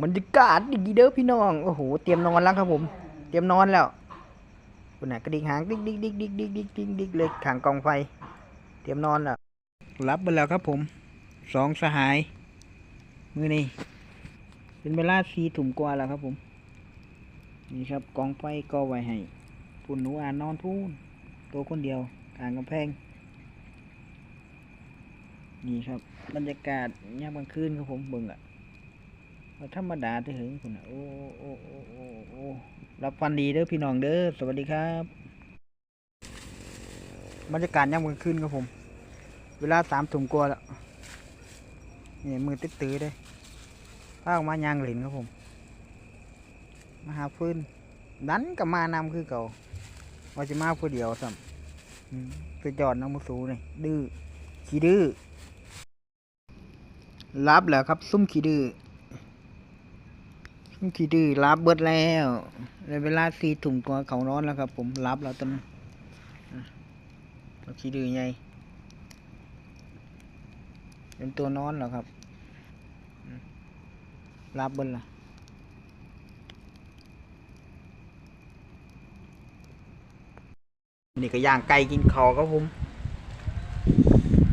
บรรยากาศดีเด้อพี่น้องโอ้โหเตรียมนอนแล้วครับผม เตรียมนอนแล้วคุณน่ะกระดิกหางดิกดิกดิกดิกดิกดิกดิกดิกเลยขางกองไฟ เตรียมนอนแล้วรับไปแล้วครับผมสองสหาย มือนี่เป็นเวลาสีถุ่มกว่าแล้วครับผม นี่ครับกองไฟก็ไว้ให้ปุ่นหนูอ่านนอนพูนตัวคนเดียวกลางกำแพง นี่ครับบรรยากาศยามกลางคืนครับผมเบิ่งอะว่า ธรรมดาที่ถึงคุณโอ้โอ้โอ้โอ้โอ้รับฟันดีเด้อพี่น้องเด้อสวัสดีครับบรรยากาศยามกลางคืนครับผม เวลาสามถุ่มกว่าแล้วนี่มือติดตื้อเลยพาออกมายางเหลินครับผมมาหาฟืนดันกับมานำคือเก่าว่าจะมาผู้เดียวซ้ำอืมไปจอดน้ำมุสูนี่ดื้อขี้ดื้อรับแล้วครับ ซุ่มขี้ดื้อ ขี้ดื้อรับเบิดแล้วในเวลาสี่ถุ่มกว่าเขานอนแล้วครับ ผมรับแล้วตอนนี้ขี้ดื้อไงเป็นตัวนอนแล้วครับ รับเบิดละนี่ก็ย่างไก่กินคอครับผม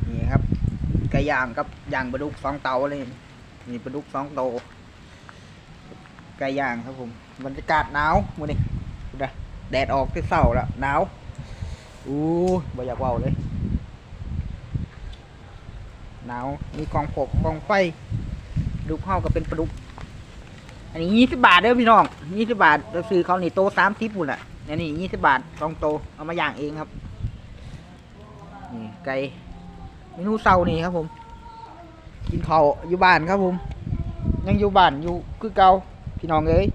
นี่ครับไก่ย่างกับย่างปลาดุกสองเตาเลยนี่ปลาดุกสองโต ไก่ย่างครับผมบรรยากาศหนาวมื้อนี้ดูนะแดดออกที่เสาแล้วหนาวอู้บ่อยากว่าเลยหนาวมีกองผบกองไฟดูเข้าก็เป็นปลาดุก อันนี้ยี่สิบบาทเด้อพี่น้องยี่สิบบาทเราซื้อเขานี่โตสามทิปุ่นแหละอันนี้ยี่สิบบาทสองโตเอามาย่างเองครับนี่ไก่เมนูเสานี่ครับผม กินเขาอยู่บ้านครับผม ยังอยู่บ้านอยู่คือเก่า พี่น้องเอ้ย